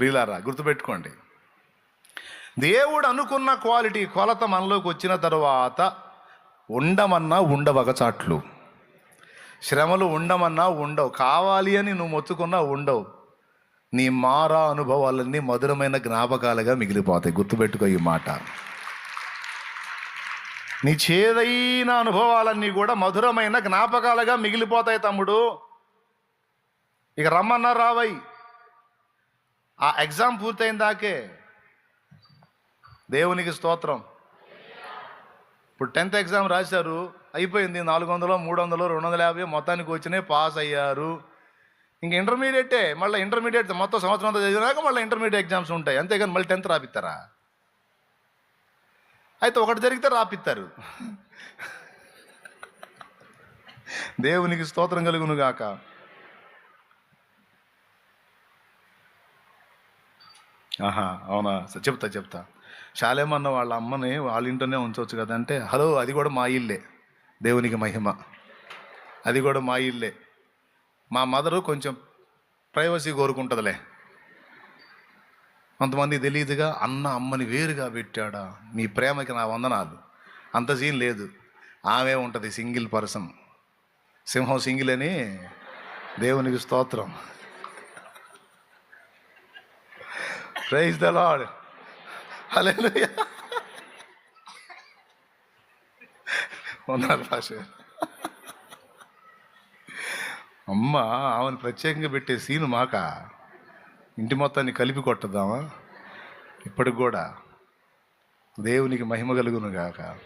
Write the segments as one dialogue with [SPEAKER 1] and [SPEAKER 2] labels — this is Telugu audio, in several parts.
[SPEAKER 1] ప్రియులారా గుర్తుపెట్టుకోండి. దేవుడు అనుకున్న క్వాలిటీ కొలత మనలోకి వచ్చిన తర్వాత ఉండమన్నా ఉండవగచాట్లు శ్రమలు ఉండమన్నా ఉండవు. కావాలి అని నువ్వు మొత్తుకున్నా ఉండవు. నీ మారా అనుభవాలన్నీ మధురమైన జ్ఞాపకాలుగా మిగిలిపోతాయి. గుర్తుపెట్టుకో ఈ మాట. నీ చేదైన అనుభవాలన్నీ కూడా మధురమైన జ్ఞాపకాలుగా మిగిలిపోతాయి తమ్ముడు. ఇక రమ్మన్నా రావై ఆ ఎగ్జామ్ పూర్తయిన దాకే దేవునికి స్తోత్రం. ఇప్పుడు టెన్త్ ఎగ్జామ్ రాశారు అయిపోయింది నాలుగు వందలు మూడు వందలు రెండు వందల యాభై మొత్తానికి వచ్చినాయి పాస్ అయ్యారు. ఇంక ఇంటర్మీడియటే మళ్ళీ ఇంటర్మీడియట్ మొత్తం సంవత్సరం అంతా చదివినాక మళ్ళీ ఇంటర్మీడియట్ ఎగ్జామ్స్ ఉంటాయి. అంతేగాని మళ్ళీ టెన్త్ రాపిస్తారా అయితే ఒకటి జరిగితే రాపిస్తారు దేవునికి స్తోత్రం కలుగును గాక ఆహా అవునా? సరే, చెప్తా చెప్తా. శాలేమన్న వాళ్ళ అమ్మని వాళ్ళ ఇంట్లోనే ఉంచవచ్చు కదంటే హలో అది కూడా మా ఇల్లే దేవునికి మహిమ. అది కూడా మా ఇల్లే. మా మదరు కొంచెం ప్రైవసీ కోరుకుంటుందిలే. కొంతమంది తెలియదుగా అన్న అమ్మని వేరుగా పెట్టాడా? మీ ప్రేమకి నా వందనాలు. అంత సీన్ లేదు. ఆమె ఉంటుంది సింగిల్ పర్సన్. సింహం సింగిల్ అని దేవునికి స్తోత్రం. ప్రైజ్ ద లాడ్ హలో ఉన్నారు భాష అమ్మ ఆమెను ప్రత్యేకంగా పెట్టే సీను మాక ఇంటి మొత్తాన్ని కలిపి కొట్టద్దామా ఇప్పటికి కూడా దేవునికి మహిమ కలుగును గాక.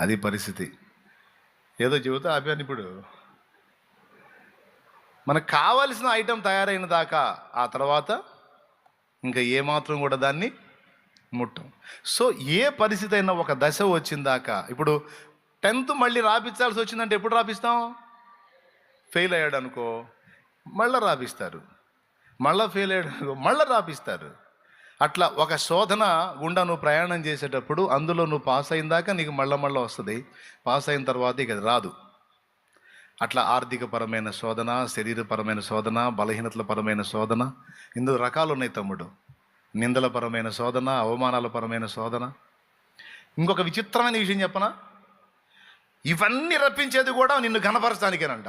[SPEAKER 1] అది పరిస్థితి. ఏదో చెబుతా ఆపాను ఇప్పుడు. మనకు కావలసిన ఐటెం తయారైన దాకా ఆ తర్వాత ఇంకా ఏమాత్రం కూడా దాన్ని ముట్టం. సో ఏ పరిస్థితి అయినా ఒక దశ వచ్చిందాక ఇప్పుడు టెన్త్ మళ్ళీ రాపించాల్సి వచ్చిందంటే ఎప్పుడు రాపిస్తాం? ఫెయిల్ అయ్యాడు అనుకో మళ్ళీ రాపిస్తారు. మళ్ళీ ఫెయిల్ అయ్యాడు అనుకో మళ్ళీ రాపిస్తారు. అట్లా ఒక శోధన గుండా నువ్వు ప్రయాణం చేసేటప్పుడు అందులో నువ్వు పాస్ అయిన దాకా నీకు మళ్ళీ మళ్ళీ వస్తుంది. పాస్ అయిన తర్వాత ఇక రాదు. అట్లా ఆర్థికపరమైన శోధన శరీరపరమైన శోధన బలహీనతల పరమైన శోధన. ఇందులో రకాలు ఉన్నాయి తమ్ముడు. నిందల పరమైన శోధన అవమానాల పరమైన శోధన. ఇంకొక విచిత్రమైన విషయం చెప్పనా? ఇవన్నీ రప్పించేది కూడా నిన్ను ఘనపరచడానికేనంట.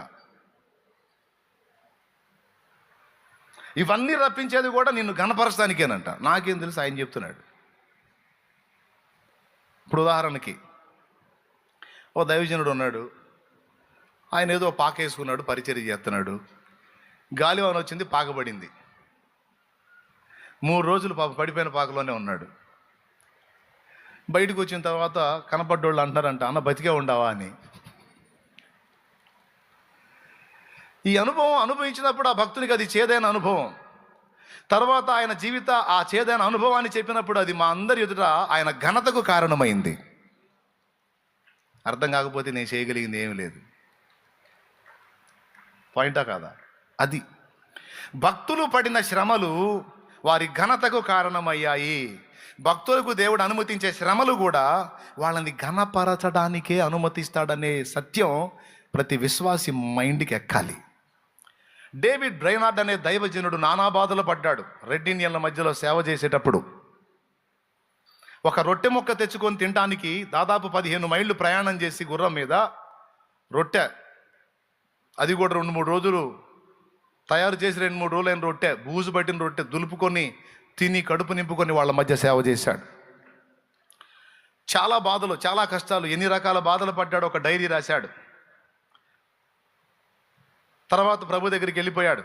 [SPEAKER 1] ఇవన్నీ రప్పించేది కూడా నిన్ను ఘనపరచడానికేనంట. నాకేం తెలుసు ఆయన చెప్తున్నాడు. ఇప్పుడు ఉదాహరణకి ఓ దైవజనుడు ఉన్నాడు. ఆయన ఏదో పాకేసుకున్నాడు పరిచర్య చేస్తున్నాడు. గాలివాన వచ్చింది పాకబడింది. మూడు రోజులు పాప పడిపోయిన పాకలోనే ఉన్నాడు. బయటకు వచ్చిన తర్వాత కనపడ్డోళ్ళు అంటారంట అన్న బతికే ఉండవా? అని. ఈ అనుభవం అనుభవించినప్పుడు ఆ భక్తునికి అది చేదైన అనుభవం. తర్వాత ఆయన జీవిత ఆ చేదైన అనుభవాన్ని చెప్పినప్పుడు అది మా అందరి ఎదుట ఆయన ఘనతకు కారణమైంది. అర్థం కాకపోతే నేను చేయగలిగింది ఏమీ లేదు. పాయింటా కాదా? అది. భక్తులు పడిన శ్రమలు వారి ఘనతకు కారణమయ్యాయి. భక్తులకు దేవుడు అనుమతించే శ్రమలు కూడా వాళ్ళని ఘనపరచడానికే అనుమతిస్తాడనే సత్యం ప్రతి విశ్వాసి మైండ్కి ఎక్కాలి. డేవిడ్ బ్రైనార్డ్ అనే దైవజనుడు నానా బాధలు పడ్డాడు రెడ్ ఇండియన్ల మధ్యలో సేవ చేసేటప్పుడు. ఒక రొట్టె ముక్క తెచ్చుకొని తినడానికి దాదాపు పదిహేను మైళ్ళు ప్రయాణం చేసి గుర్రం మీద రొట్టె అది కూడా రెండు మూడు రోజులు తయారు చేసి రెండు మూడు రోజులైన రొట్టె బూజు పట్టిన రొట్టె దులుపుకొని తిని కడుపు నింపుకొని వాళ్ళ మధ్య సేవ చేశాడు. చాలా బాధలు చాలా కష్టాలు ఎన్ని రకాల బాధలు పడ్డాడు ఒక డైరీ రాశాడు. తర్వాత ప్రభు దగ్గరికి వెళ్ళిపోయాడు.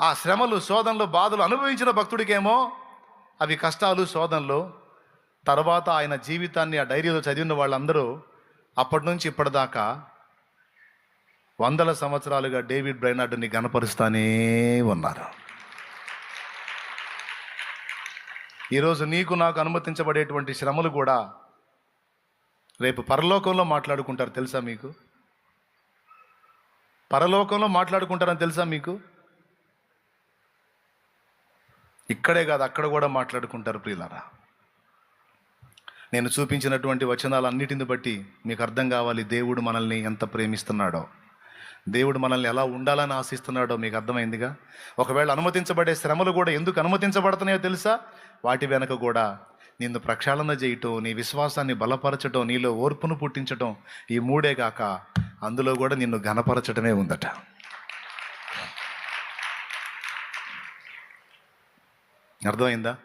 [SPEAKER 1] ఆ శ్రమలు శోధనలు బాధలు అనుభవించిన భక్తుడికేమో అవి కష్టాలు శోధనలు. తర్వాత ఆయన జీవితాన్ని ఆ డైరీలో చదివిన వాళ్ళందరూ అప్పటి నుంచి ఇప్పటిదాకా వందల సంవత్సరాలుగా డేవిడ్ బ్రైనార్డ్ని గనపరుస్తానే ఉన్నారు. ఈరోజు నీకు నాకు అనుమతించబడేటువంటి శ్రమలు కూడా రేపు పరలోకంలో మాట్లాడుకుంటారు తెలుసా మీకు? పరలోకంలో మాట్లాడుకుంటారని తెలుసా మీకు? ఇక్కడే కాదు అక్కడ కూడా మాట్లాడుకుంటారు ప్రియులారా. నేను చూపించినటువంటి వచనాలన్నిటిని బట్టి మీకు అర్థం కావాలి దేవుడు మనల్ని ఎంత ప్రేమిస్తున్నాడో. దేవుడు మనల్ని ఎలా ఉండాలని ఆశిస్తున్నాడో మీకు అర్థమైందిగా? ఒకవేళ అనుమతించబడే శ్రమలు కూడా ఎందుకు అనుమతించబడుతున్నాయో తెలుసా? వాటి వెనక కూడా నిన్ను ప్రక్షాళన చేయటం నీ విశ్వాసాన్ని బలపరచటం నీలో ఓర్పును పుట్టించటం ఈ మూడే కాక అందులో కూడా నిన్ను ఘనపరచటమే ఉందట. అర్థమైందా?